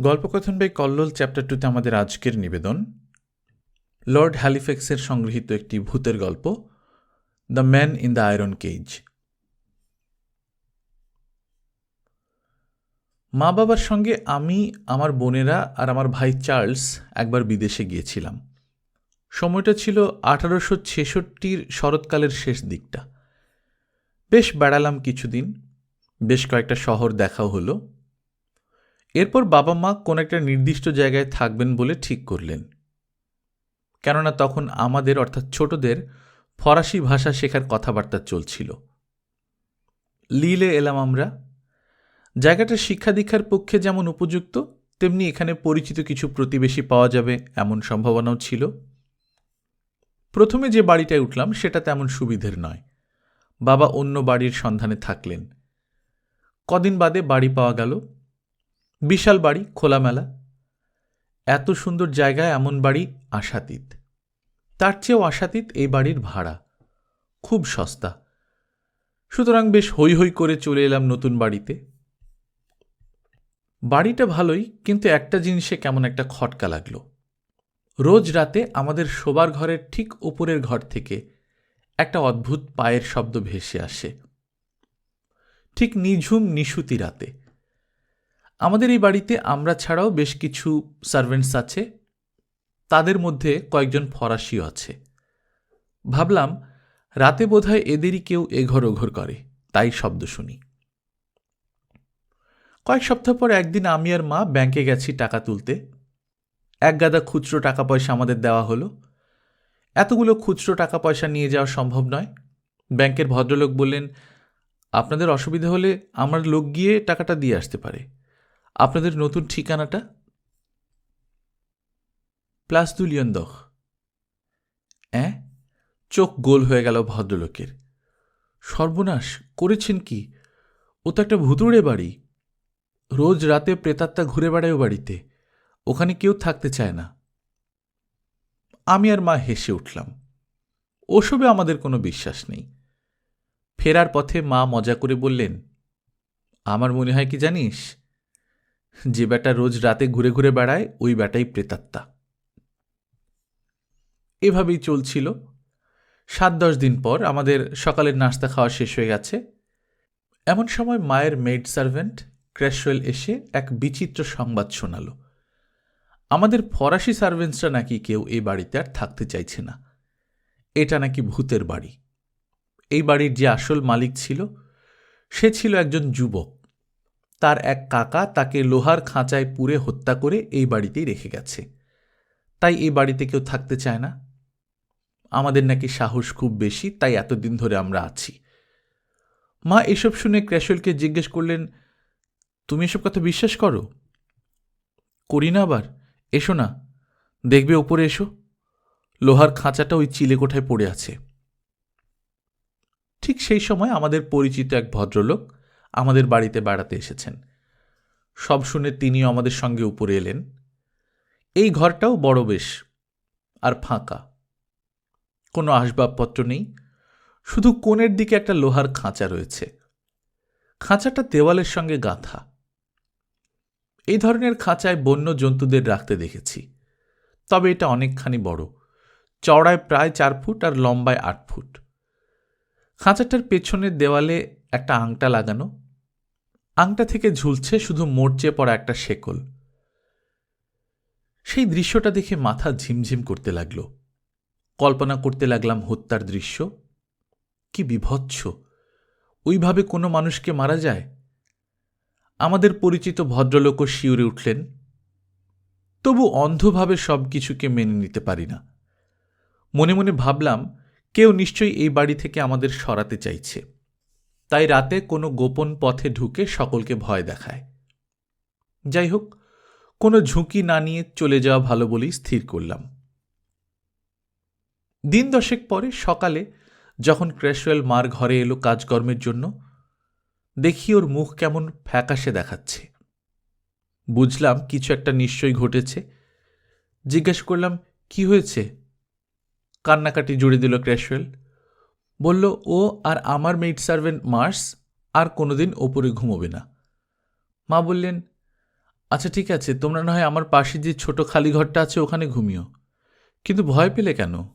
গল্পকথন by Kallol chapter টুতে আমাদের আজকের নিবেদন। লর্ড হ্যালিফেক্সের সংগৃহীত একটি ভূতের গল্প, the man in the iron cage. মা বাবার সঙ্গে আমি, আমার বোনেরা আর আমার ভাই চার্লস একবার বিদেশে গিয়েছিলাম। সময়টা ছিল আঠারোশো ছেষট্টির শরৎকালের শেষ দিকটা। বেশ বেড়ালাম কিছুদিন, বেশ কয়েকটা শহর দেখাও হলো। এরপর বাবা মা কোন একটা নির্দিষ্ট জায়গায় থাকবেন বলে ঠিক করলেন। কেননা তখন আমাদের, অর্থাৎ ছোটদের, ফরাসি ভাষা শেখার কথাবার্তা চলছিল। লিলে এলাম আমরা। জায়গাটা শিক্ষা দীক্ষার পক্ষে যেমন উপযুক্ত, তেমনি এখানে পরিচিত কিছু প্রতিবেশী পাওয়া যাবে এমন সম্ভাবনাও ছিল। প্রথমে যে বাড়িটায় উঠলাম, সেটা তেমন সুবিধের নয়। বাবা অন্য বাড়ির সন্ধানে থাকলেন। কদিন বাদে বাড়ি পাওয়া গেল। বিশাল বাড়ি, খোলামেলা। এত সুন্দর জায়গায় এমন বাড়ি আশাতীত। তার চেয়েও আশাতীত এই বাড়ির ভাড়া। খুব সস্তা। সুতরাং বেশ হৈ হৈ করে চলে এলাম নতুন বাড়িতে। বাড়িটা ভালোই, কিন্তু একটা জিনিসে কেমন একটা খটকা লাগল। রোজ রাতে আমাদের শোবার ঘরের ঠিক উপরের ঘর থেকে একটা অদ্ভুত পায়ের শব্দ ভেসে আসে। ঠিক নিঝুম নিশুতি রাতে। আমাদের এই বাড়িতে আমরা ছাড়াও বেশ কিছু সার্ভেন্টস আছে। তাদের মধ্যে কয়েকজন ফরাসিও আছে। ভাবলাম, রাতে বোধহয় এদেরই কেউ এঘর ওঘর করে, তাই শব্দ শুনি। কয়েক সপ্তাহ পর একদিন আমি আর মা ব্যাংকে গেছি টাকা তুলতে। এক গাদা খুচরো টাকা পয়সা আমাদের দেওয়া হলো। এতগুলো খুচরো টাকা পয়সা নিয়ে যাওয়া সম্ভব নয়। ব্যাংকের ভদ্রলোক বললেন, আপনাদের অসুবিধা হলে আমার লোক গিয়ে টাকাটা দিয়ে আসতে পারে। আপনাদের নতুন ঠিকানাটা? প্লাস দুলিয়ন দখ অ্যাঁ? চোখ গোল হয়ে গেল ভদ্রলোকের। সর্বনাশ করেছেন কি? ও তো একটা ভুতুড়ে বাড়ি। রোজ রাতে প্রেতাত্মা ঘুরে বেড়ায় বাড়িতে। ওখানে কেউ থাকতে চায় না। আমি আর মা হেসে উঠলাম। ওসবে আমাদের কোনো বিশ্বাস নেই। ফেরার পথে মা মজা করে বললেন, আমার মনে হয় কি জানিস? যে বেটা রোজ রাতে ঘুরে ঘুরে বেড়ায়, ওই বেটাই প্রেতাত্মা। এভাবেই চলছিল। সাত দশ দিন পর আমাদের সকালের নাস্তা খাওয়া শেষ হয়ে গেছে। এমন সময় মায়ের মেড সার্ভেন্ট ক্র্যাশওয়েল এসে এক বিচিত্র সংবাদ শোনাল। আমাদের ফরাসি সার্ভেন্টসরা নাকি কেউ এই বাড়িতে আর থাকতে চাইছে না। এটা নাকি ভূতের বাড়ি। এই বাড়ির যে আসল মালিক ছিল, সে ছিল একজন যুবক। তার এক কাকা তাকে লোহার খাঁচায় পুরে হত্যা করে এই বাড়িতেই রেখে গেছে। তাই এই বাড়িতে কেউ থাকতে চায় না। আমাদের নাকি সাহস খুব বেশি, তাই এতদিন ধরে আমরা আছি। মা, এসব শুনে ক্র্যাশলকে জিজ্ঞেস করলেন, তুমি এসব কথা বিশ্বাস করো? করি না আবার। এসো না। দেখবে ওপরে এসো। লোহার খাঁচাটা ওই চিলে কোঠায় পড়ে আছে। ঠিক সেই সময় আমাদের পরিচিত এক ভদ্রলোক আমাদের বাড়িতে বেড়াতে এসেছেন। সব শুনে তিনিও আমাদের সঙ্গে উপরে এলেন। এই ঘরটাও বড় বেশ, আর ফাঁকা। কোনো আসবাবপত্র নেই, শুধু কোণের দিকে একটা লোহার খাঁচা রয়েছে। খাঁচাটা দেওয়ালের সঙ্গে গাঁথা। এই ধরনের খাঁচায় বন্য জন্তুদের রাখতে দেখেছি, তবে এটা অনেকখানি বড়, চওড়ায় প্রায় চার ফুট আর লম্বায় আট ফুট। খাঁচাটার পেছনের দেওয়ালে একটা আংটা লাগানো আংটা থেকে ঝুলছে শুধু মরচে পড়া একটা শেকল। সেই দৃশ্যটা দেখে মাথা ঝিমঝিম করতে লাগল। কল্পনা করতে লাগলাম, হত্যার দৃশ্য? কি বিভৎস! ওইভাবে কোনো মানুষকে মারা যায়? আমাদের পরিচিত ভদ্রলোকও শিউরে উঠলেন। তবু অন্ধভাবে সব কিছুকে মেনে নিতে পারি না। মনে মনে ভাবলাম, কেউ নিশ্চয়ই এই বাড়ি থেকে আমাদের সরাতে চাইছে। তাই রাতে কোনো গোপন পথে ঢুকে সকলকে ভয় দেখায়। যাই হোক কোনো ঝুঁকি না নিয়ে চলে যাওয়া ভালো বলেই স্থির করলাম। দিন দশেক পরে সকালে যখন ক্র্যাশওয়েল মার ঘরে এলো কাজকর্মের জন্য, দেখি ওর মুখ কেমন ফ্যাকাশে দেখাচ্ছে। বুঝলাম কিছু একটা নিশ্চয়ই ঘটেছে। জিজ্ঞেস করলাম, কি হয়েছে? কান্নাকাটি জুড়ে দিল ক্র্যাশওয়েল। বলল, ও আর আমার মেইড সার্ভেন্ট মার্স আর কোনোদিন ওপরে ঘুমোবে না। মা বললেন আচ্ছা ঠিক আছে, তোমরা না হয় আমার পাশে যে ছোট খালি ঘরটা আছে, ওখানে ঘুমিও। কিন্তু ভয় পেলে কেন?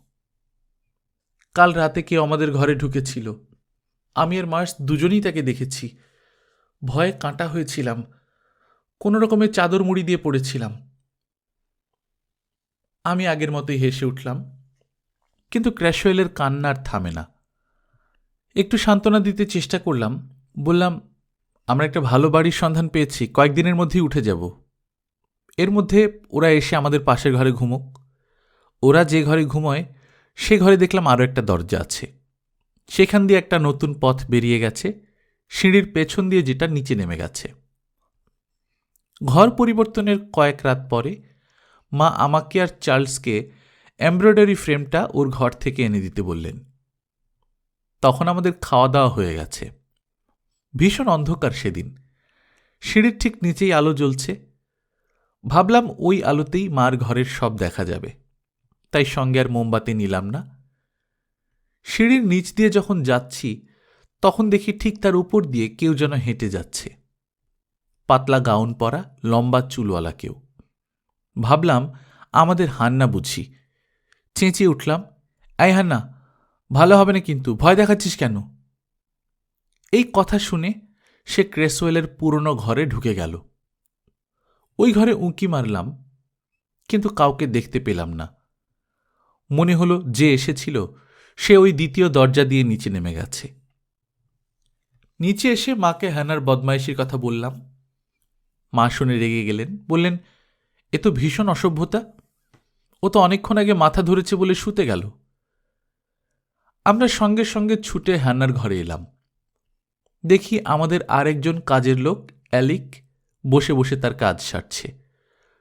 কাল রাতে কেউ আমাদের ঘরে ঢুকেছিল। আমি আর মার্স দুজনেই তাকে দেখেছি। ভয়ে কাঁটা হয়েছিলাম। কোনো রকমের চাদর মুড়ি দিয়ে পড়েছিলাম। আমি আগের মতোই হেসে উঠলাম। কিন্তু ক্র্যাশওয়েলের কান্না আর থামে না। একটু সান্ত্বনা দিতে চেষ্টা করলাম। বললাম, আমরা একটা ভালো বাড়ির সন্ধান পেয়েছি, কয়েকদিনের মধ্যেই উঠে যাব। এর মধ্যে ওরা এসে আমাদের পাশের ঘরে ঘুমোক। ওরা যে ঘরে ঘুমোয়, সে ঘরে দেখলাম আরও একটা দরজা আছে। সেখান দিয়ে একটা নতুন পথ বেরিয়ে গেছে। সিঁড়ির পেছন দিয়ে যেটা নিচে নেমে গেছে। ঘর পরিবর্তনের কয়েক রাত পরে মা আমাকে আর চার্লসকে এমব্রয়ডারি ফ্রেমটা ওর ঘর থেকে এনে দিতে বললেন। তখন আমাদের খাওয়া দাওয়া হয়ে গেছে। ভীষণ অন্ধকার সেদিন। সিঁড়ির ঠিক নিচেই আলো জ্বলছে। ভাবলাম ওই আলোতেই মার ঘরের সব দেখা যাবে। তাই সঙ্গে আর মোমবাতি নিলাম না। সিঁড়ির নিচ দিয়ে যখন যাচ্ছি, তখন দেখি ঠিক তার উপর দিয়ে কেউ যেন হেঁটে যাচ্ছে। পাতলা গাউন পরা, লম্বা চুলওয়ালা কেউ। ভাবলাম, আমাদের হান্না বুঝি। চেঁচিয়ে উঠলাম, এই হান্না ভালো হবে না কিন্তু, ভয় দেখাচ্ছিস কেন? এই কথা শুনে সে ক্রেসওয়েলের পুরনো ঘরে ঢুকে গেল। ওই ঘরে উঁকি মারলাম, কিন্তু কাউকে দেখতে পেলাম না। মনে হলো যে এসেছিল, সে ওই দ্বিতীয় দরজা দিয়ে নিচে নেমে গেছে। নিচে এসে মাকে হ্যানার বদমাইশির কথা বললাম। মা শুনে রেগে গেলেন, বললেন, এ তো ভীষণ অসভ্যতা। ও তো অনেকক্ষণ আগে মাথা ধরেছে বলে শুতে গেল। আমরা সঙ্গে সঙ্গে ছুটে হ্যানার ঘরে এলাম। দেখি আমাদের আরেকজন কাজের লোক অ্যালিক বসে বসে তার কাজ সারছে।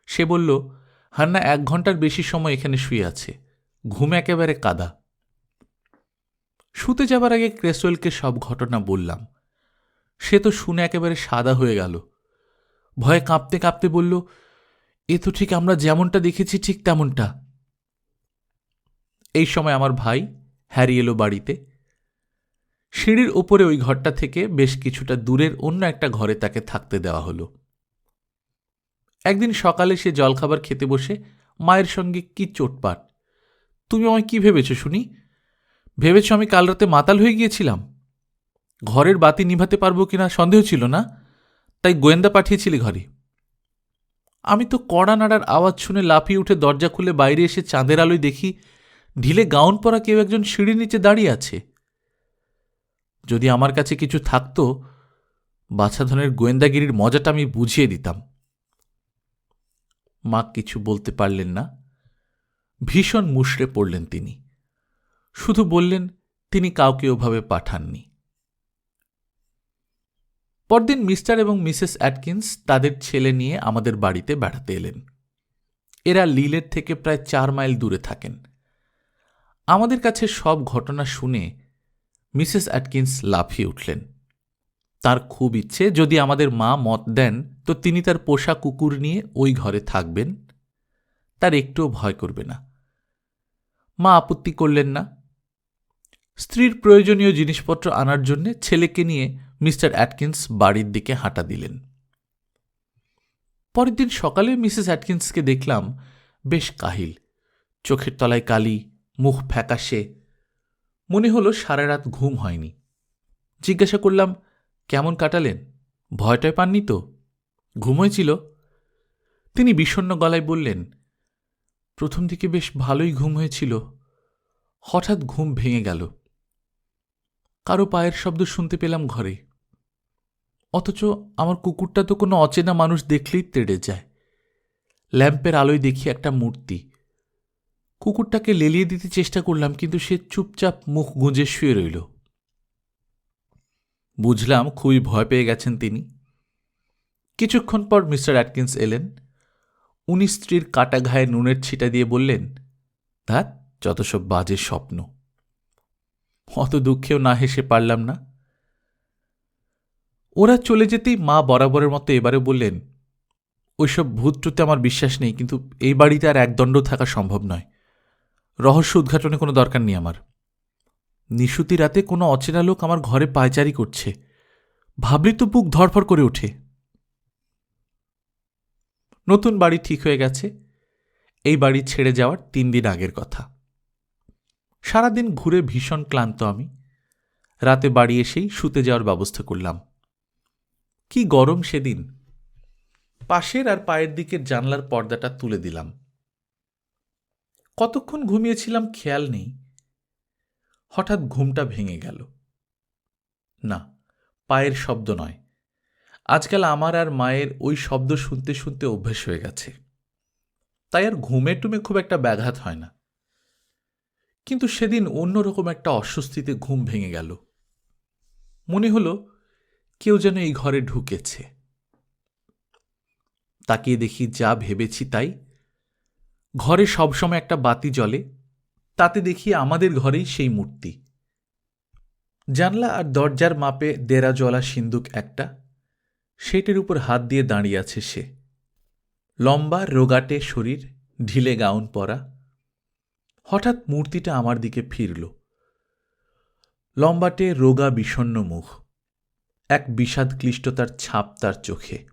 সে বলল, হান্না, এক ঘণ্টার বেশি সময় এখানে শুয়ে আছে। ঘুম একেবারে কাদা। শুতে যাবার আগে ক্রেসওয়েলকে সব ঘটনা বললাম। সে তো শুনে একেবারে সাদা হয়ে গেল। ভয়ে কাঁপতে কাঁপতে বলল, এ তো ঠিক আমরা যেমনটা দেখেছি ঠিক তেমনটা। এই সময় আমার ভাই হ্যারি এলো বাড়িতে। সিঁড়ির ওপরে ওই ঘরটা থেকে বেশ কিছুটা দূরের অন্য একটা ঘরে তাকে থাকতে দেওয়া হলো। একদিন সকালে সে জলখাবার খেতে বসে, মায়ের সঙ্গে কি চোটপাট। তুমি আমায় কি ভেবেছ, শুনি? ভেবেছ আমি কাল রাতে মাতাল হয়ে গিয়েছিলাম? ঘরের বাতি নিভাতে পারব কিনা সন্দেহ ছিল না? তাই গোয়েন্দা পাঠিয়েছিলি ঘরে। আমি তো কড়া নাড়ার আওয়াজ শুনে লাফিয়ে উঠে দরজা খুলে বাইরে এসে চাঁদের আলোয় দেখি ঢিলে গাউন পরা কেউ একজন সিঁড়ির নিচে দাঁড়িয়ে আছে। যদি আমার কাছে কিছু থাকতো, বাছাধনের গোয়েন্দাগিরির মজাটা আমি বুঝিয়ে দিতাম। মা কিছু বলতে পারলেন না। ভীষণ মুষড়ে পড়লেন তিনি। শুধু বললেন, তিনি কাউকে ওভাবে পাঠাননি। পরদিন মিস্টার এবং মিসেস অ্যাটকিন্স তাদের ছেলে নিয়ে আমাদের বাড়িতে বেড়াতে এলেন। এরা লিলের থেকে প্রায় চার মাইল দূরে থাকেন। আমাদের কাছে সব ঘটনা শুনে মিসেস অ্যাটকিন্স লাফিয়ে উঠলেন। তার খুব ইচ্ছে, যদি আমাদের মা মত দেন, তো তিনি তার পোষা কুকুর নিয়ে ওই ঘরে থাকবেন। তার একটুও ভয় করবে না। মা আপত্তি করলেন না। স্ত্রীর প্রয়োজনীয় জিনিসপত্র আনার জন্যে ছেলেকে নিয়ে মিস্টার অ্যাটকিন্স বাড়ির দিকে হাঁটা দিলেন। পরের দিন সকালে মিসেস অ্যাটকিন্সকে দেখলাম বেশ কাহিল, চোখের তলায় কালি মুখ ফ্যাকাশে। মনে হলো সারা রাত ঘুম হয়নি। জিজ্ঞাসা করলাম, কেমন কাটালেন? ভয়টয় পাননি তো? ঘুম হয়েছিল তিনি বিষণ্ন গলায় বললেন, প্রথম দিকে বেশ ভালোই ঘুম হয়েছিল। হঠাৎ ঘুম ভেঙে গেল। কারও পায়ের শব্দ শুনতে পেলাম ঘরে। অথচ আমার কুকুরটা তো কোনো অচেনা মানুষ দেখলেই তেড়ে যায়। ল্যাম্পের আলোয় দেখি একটা মূর্তি। কুকুরটাকে লেলিয়ে দিতে চেষ্টা করলাম, কিন্তু সে চুপচাপ মুখ গুঁজে শুয়ে রইল। বুঝলাম খুবই ভয় পেয়ে গেছেন তিনি। কিছুক্ষণ পর মিস্টার অ্যাটকিন্স এলেন। উনি স্ত্রীর কাটা ঘায়ে নুনের ছিটা দিয়ে বললেন ধ্যাত যত সব বাজে স্বপ্ন। অত দুঃখেও না হেসে পারলাম না। ওরা চলে যেতেই মা বরাবরের মতো এবারে বললেন, ওইসব ভূতটুতে আমার বিশ্বাস নেই, কিন্তু এই বাড়িতে আর একদণ্ড থাকা সম্ভব নয়। রহস্য উদ্ঘাটনে কোনো দরকার নেই আমার। নিশুতি রাতে কোনো অচেনা লোক আমার ঘরে পায়চারি করছে। ভাবলি তো বুক ধরফর করে ওঠে। নতুন বাড়ি ঠিক হয়ে গেছে। এই বাড়ি ছেড়ে যাওয়ার তিন দিন আগের কথা। সারাদিন ঘুরে ভীষণ ক্লান্ত আমি। রাতে বাড়ি এসেই শুতে যাওয়ার ব্যবস্থা করলাম। কি গরম সেদিন। পাশের আর পায়ের দিকের জানলার পর্দাটা তুলে দিলাম। কতক্ষণ ঘুমিয়েছিলাম খেয়াল নেই। হঠাৎ ঘুমটা ভেঙে গেল। না, পায়ের শব্দ নয়। আজকাল আমার আর মায়ের ওই শব্দ শুনতে শুনতে অভ্যেস হয়ে গেছে। তাই আর ঘুমে টুমে খুব একটা ব্যাঘাত হয় না। কিন্তু সেদিন অন্যরকম একটা অস্বস্তিতে ঘুম ভেঙে গেল। মনে হলো কেউ যেন এই ঘরে ঢুকেছে। তাকিয়ে দেখি যা ভেবেছি তাই ঘরে সবসময় একটা বাতি জ্বলে, তাতে দেখি আমাদের ঘরেই সেই মূর্তি। জানলা আর দরজার মাপে দেরা জলা সিন্দুক একটা, সেটের উপর হাত দিয়ে দাঁড়িয়ে আছে সে। লম্বা, রোগাটে শরীর, ঢিলে গাউন পরা। হঠাৎ মূর্তিটা আমার দিকে ফিরল। লম্বাটে রোগা বিষণ্ন মুখ। এক বিষাদ ক্লিষ্টতার ছাপ তার চোখে।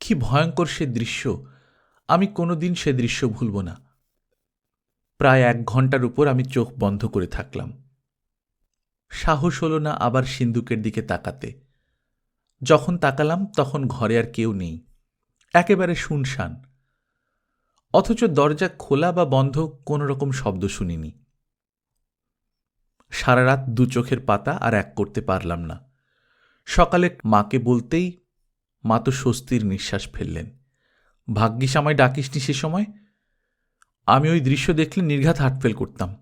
কি ভয়ঙ্কর সে দৃশ্য! আমি কোনোদিন সে দৃশ্য ভুলব না। প্রায় এক ঘণ্টার উপর আমি চোখ বন্ধ করে থাকলাম। সাহস হলো না আবার সিন্দুকের দিকে তাকাতে। যখন তাকালাম তখন ঘরে আর কেউ নেই। একেবারে শুনশান। অথচ দরজা খোলা বা বন্ধ কোনো রকম শব্দ শুনিনি। সারা রাত দু চোখের পাতা আর এক করতে পারলাম না। সকালে মাকে বলতেই মা তো স্বস্তির নিঃশ্বাস ফেললেন। ভাগ্যিস আমায় ডাকিসনি সে সময়। আমি ওই দৃশ্য দেখলে নির্ঘাত হাটফেল করতাম।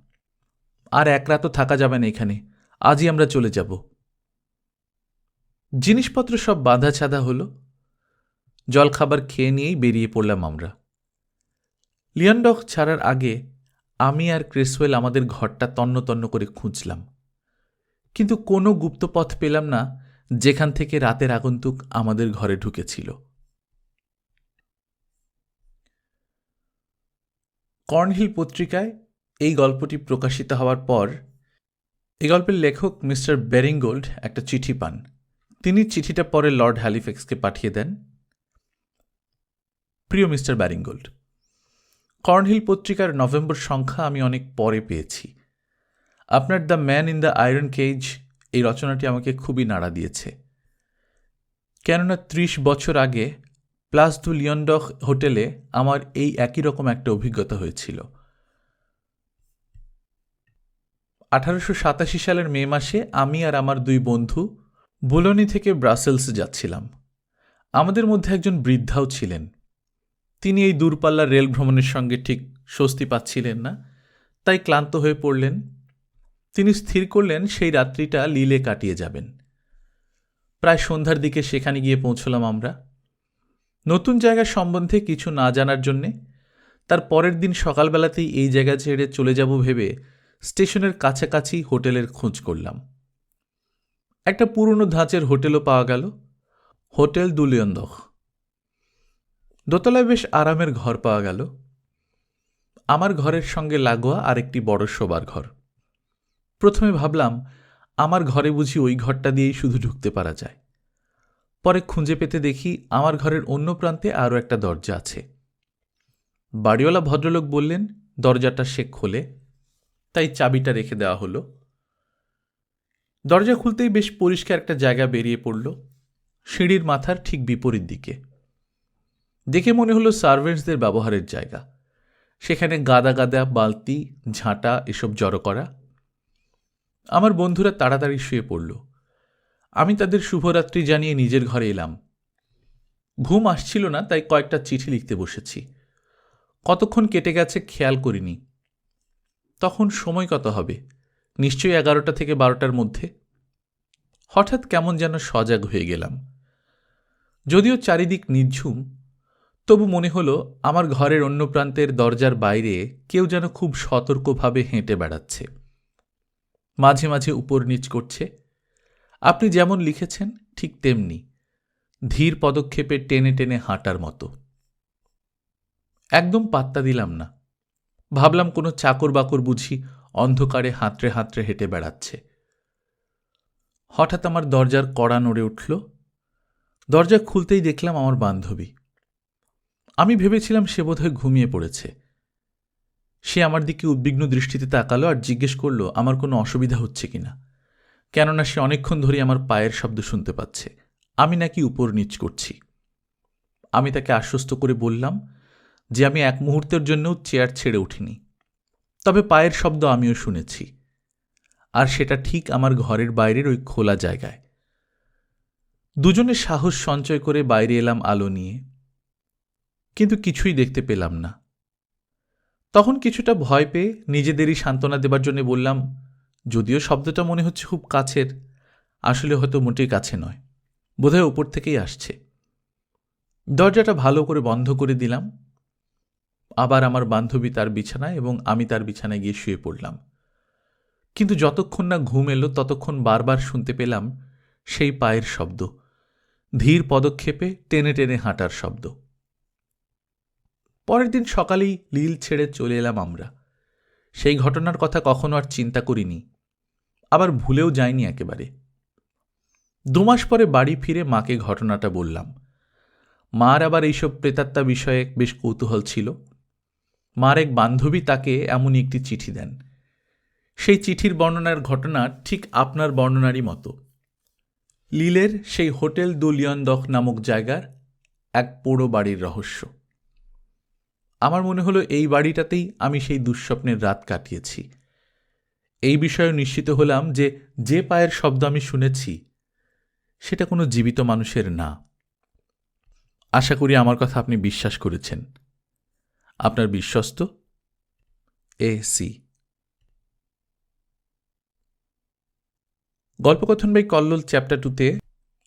আর এক রাতও থাকা যাবে না এখানে। আজই আমরা চলে যাব। জিনিসপত্র সব বাঁধা ছাদা হলো। জলখাবার খেয়ে নিয়েই বেরিয়ে পড়লাম আমরা। লিয়নডক ছাড়ার আগে আমি আর ক্রিসওয়েল আমাদের ঘরটা তন্ন তন্ন করে খুঁজলাম। কিন্তু কোনো গুপ্তপথ পেলাম না, যেখান থেকে রাতের আগন্তুক আমাদের ঘরে ঢুকেছিল। কর্নহিল পত্রিকায় এই গল্পটি প্রকাশিত হওয়ার পর এই গল্পের লেখক মিস্টার বেরিংগোল্ড একটা চিঠি পান। তিনি চিঠিটা পরে লর্ড হ্যালিফেক্সকে পাঠিয়ে দেন। প্রিয় মিস্টার ব্যারিঙ্গোল্ড কর্নহিল পত্রিকার নভেম্বর সংখ্যা আমি অনেক পরে পেয়েছি। আপনার the man in the iron cage এই রচনাটি আমাকে খুবই নাড়া দিয়েছে। কেননা ত্রিশ বছর আগে প্লাস দু লিয়নডক হোটেলে আমার এই একই রকম একটা অভিজ্ঞতা হয়েছিল। আঠারোশো সাতাশি সালের মে মাসে আমি আর আমার দুই বন্ধু বুলনি থেকে ব্রাসেলস যাচ্ছিলাম। আমাদের মধ্যে একজন বৃদ্ধাও ছিলেন। তিনি এই দূরপাল্লার রেল ভ্রমণের সঙ্গে ঠিক স্বস্তি পাচ্ছিলেন না, তাই ক্লান্ত হয়ে পড়লেন। তিনি স্থির করলেন, সেই রাত্রিটা লিলে কাটিয়ে যাবেন। প্রায় সন্ধ্যার দিকে সেখানে গিয়ে পৌঁছলাম আমরা। নতুন জায়গা সম্বন্ধে কিছু না জানার জন্যে তার পরের দিন সকালবেলাতেই এই জায়গা ছেড়ে চলে যাব ভেবে স্টেশনের কাছাকাছি হোটেলের খোঁজ করলাম। একটা পুরনো ধাঁচের হোটেলও পাওয়া গেল। হোটেল দুলিয়ন্দখ দোতলায় বেশ আরামের ঘর পাওয়া গেল। আমার ঘরের সঙ্গে লাগোয়া আরেকটি বড় শোবার ঘর। প্রথমে ভাবলাম, আমার ঘরে বুঝি ওই ঘরটা দিয়েই শুধু ঢুকতে পারা যায়। পরে খুঁজে পেতে দেখি আমার ঘরের অন্য প্রান্তে আরও একটা দরজা আছে। বাড়িওয়ালা ভদ্রলোক বললেন, দরজাটা সে খোলে। তাই চাবিটা রেখে দেওয়া হলো। দরজা খুলতেই বেশ পরিষ্কার একটা জায়গা বেরিয়ে পড়ল, সিঁড়ির মাথার ঠিক বিপরীত দিকে। দেখে মনে হলো সার্ভেন্টসদের ব্যবহারের জায়গা। সেখানে গাদা গাদা, বালতি, ঝাঁটা, এসব জড়ো করা। আমার বন্ধুরা তাড়াতাড়ি শুয়ে পড়ল। আমি তাদের শুভরাত্রি জানিয়ে নিজের ঘরে এলাম। ঘুম আসছিল না, তাই কয়েকটা চিঠি লিখতে বসেছি। কতক্ষণ কেটে গেছে খেয়াল করিনি। তখন সময় কত হবে? নিশ্চয়ই এগারোটা থেকে বারোটার মধ্যে। হঠাৎ কেমন যেন সজাগ হয়ে গেলাম। যদিও চারিদিক নির্ঝুম তবু মনে হলো আমার ঘরের অন্য প্রান্তের দরজার বাইরে কেউ যেন খুব সতর্কভাবে হেঁটে বেড়াচ্ছে। মাঝে মাঝে উপর নিচ করছে। আপনি যেমন লিখেছেন, ঠিক তেমনি। ধীর পদক্ষেপে টেনে টেনে হাঁটার মতো। একদম পাত্তা দিলাম না। ভাবলাম কোনো চাকর বাকর বুঝি অন্ধকারে হাতড়ে হাতড়ে হেঁটে বেড়াচ্ছে। হঠাৎ আমার দরজার কড়া নড়ে উঠল। দরজা খুলতেই দেখলাম আমার বান্ধবী। আমি ভেবেছিলাম সে বোধহয় ঘুমিয়ে পড়েছে। সে আমার দিকে উদ্বিগ্ন দৃষ্টিতে তাকালো আর জিজ্ঞেস করল, আমার কোনো অসুবিধা হচ্ছে কিনা? কেননা সে অনেকক্ষণ ধরে আমার পায়ের শব্দ শুনতে পাচ্ছে। আমি নাকি উপর নিচ করছি। আমি তাকে আশ্বস্ত করে বললাম যে আমি এক মুহূর্তের জন্যও চেয়ার ছেড়ে উঠিনি। তবে পায়ের শব্দ আমিও শুনেছি। আর সেটা ঠিক আমার ঘরের বাইরের ওই খোলা জায়গায়। দুজনে সাহস সঞ্চয় করে বাইরে এলাম আলো নিয়ে। কিন্তু কিছুই দেখতে পেলাম না। তখন কিছুটা ভয় পেয়ে নিজেদেরই সান্ত্বনা দেবার জন্য বললাম যদিও শব্দটা মনে হচ্ছে খুব কাছের, আসলে হয়তো মোটেই কাছে নয়। বোধহয় ওপর থেকেই আসছে। দরজাটা ভালো করে বন্ধ করে দিলাম। আবার আমার বান্ধবী তার বিছানায় এবং আমি তার বিছানায় গিয়ে শুয়ে পড়লাম। কিন্তু যতক্ষণ না ঘুম এলো, ততক্ষণ বারবার শুনতে পেলাম সেই পায়ের শব্দ। ধীর পদক্ষেপে টেনে টেনে হাঁটার শব্দ। পরের দিন সকালেই লীল ছেড়ে চলে এলাম আমরা। সেই ঘটনার কথা কখনো আর চিন্তা করিনি। আবার ভুলেও যায়নি একেবারে। দুমাস পরে বাড়ি ফিরে মাকে ঘটনাটা বললাম। মার আবার এইসব প্রেতাত্মা বিষয়ে বেশ কৌতূহল ছিল। মার এক বান্ধবী তাকে এমনই একটি চিঠি দেন। সেই চিঠির বর্ণনার ঘটনা ঠিক আপনার বর্ণনারই মতো। লীলের সেই হোটেল দুলিয়নদখ নামক জায়গার এক পোড়ো বাড়ির রহস্য। আমার মনে হলো এই বাড়িটাতেই আমি সেই দুঃস্বপ্নের রাত কাটিয়েছি। এই বিষয়ে নিশ্চিত হলাম যে যে পায়ের শব্দ আমি শুনেছি, সেটা কোনো জীবিত মানুষের না। আশা করি আমার কথা আপনি বিশ্বাস করেছেন। আপনার বিশ্বস্ত এ সি। গল্পকথন বাই কল্লোল চ্যাপ্টার টুতে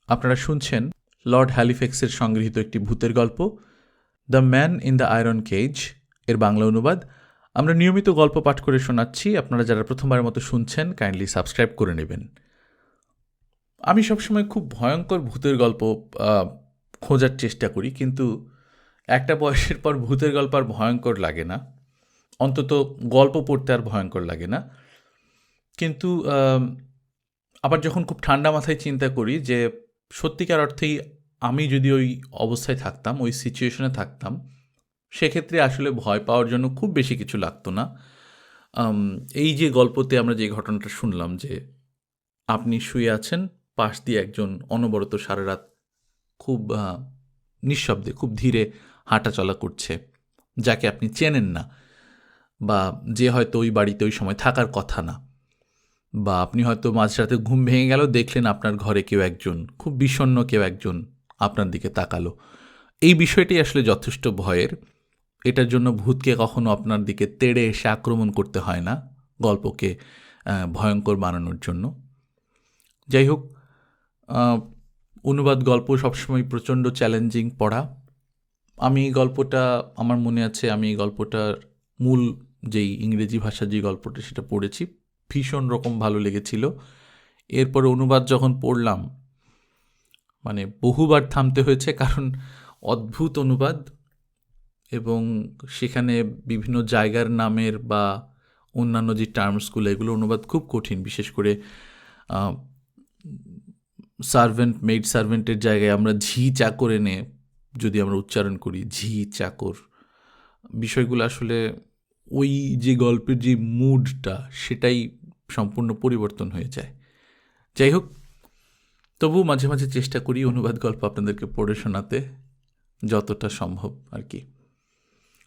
আপনারা শুনছেন লর্ড হ্যালিফেক্সের সংগৃহীত একটি ভূতের গল্প, the man in the iron cage, এর বাংলা অনুবাদ আমরা নিয়মিত গল্প পাঠ করে শোনাচ্ছি। আপনারা যারা প্রথমবারের মতো শুনছেন কাইন্ডলি সাবস্ক্রাইব করে নেবেন। আমি সবসময় খুব ভয়ঙ্কর ভূতের গল্প খোঁজার চেষ্টা করি, কিন্তু একটা বয়সের পর ভূতের গল্প আর ভয়ঙ্কর লাগে না। অন্তত গল্প পড়তে আর ভয়ঙ্কর লাগে না। কিন্তু আবার যখন খুব ঠান্ডা মাথায় চিন্তা করি যে, সত্যিকার অর্থেই আমি যদি ওই অবস্থায় থাকতাম, ওই সিচুয়েশনে থাকতাম সেক্ষেত্রে আসলে ভয় পাওয়ার জন্য খুব বেশি কিছু লাগতো না। এই যে গল্পতে আমরা যে ঘটনাটা শুনলাম যে আপনি শুয়ে আছেন, পাশ দিয়ে একজন অনবরত সারা রাত খুব নিঃশব্দে খুব ধীরে হাঁটা চলা করছে, যাকে আপনি চেনেন না বা যে হয়তো ওই বাড়িতে ওই সময় থাকার কথা না বা আপনি হয়তো মাঝরাতে ঘুম ভেঙে গেল, দেখলেন আপনার ঘরে কেউ একজন, খুব বিষণ্ণ কেউ একজন আপনার দিকে তাকালো। এই বিষয়টি আসলে যথেষ্ট ভয়ের। এটার জন্য ভূতকে কখনো আপনার দিকে তেড়ে এসে আক্রমণ করতে হয় না গল্পকে ভয়ঙ্কর বানানোর জন্য। যাই হোক অনুবাদ গল্প সবসময় প্রচণ্ড চ্যালেঞ্জিং পড়া। আমি এই গল্পটা, আমার মনে আছে আমি এই গল্পটার মূল যেই ইংরেজি ভাষার যে গল্পটা সেটা পড়েছি, ভীষণ রকম ভালো লেগেছিল। এরপর অনুবাদ যখন পড়লাম মানে বহুবার থামতে হয়েছে কারণ অদ্ভুত অনুবাদ। এবং সেখানে বিভিন্ন জায়গার নামের বা অন্যান্য যে টার্মসগুলো এগুলো অনুবাদ খুব কঠিন। বিশেষ করে সার্ভেন্ট মেড সার্ভেন্টের জায়গায় আমরা ঝি চাকর এনে যদি আমরা উচ্চারণ করি, ঝি চাকর, বিষয়গুলো আসলে ওই যে গল্পের যে মুডটা সেটাই সম্পূর্ণ পরিবর্তন হয়ে যায়। যাই হোক তবু মাঝে মাঝে চেষ্টা করি অনুবাদ গল্প আপনাদেরকে পড়ে শোনাতে, যতটা সম্ভব আর কি।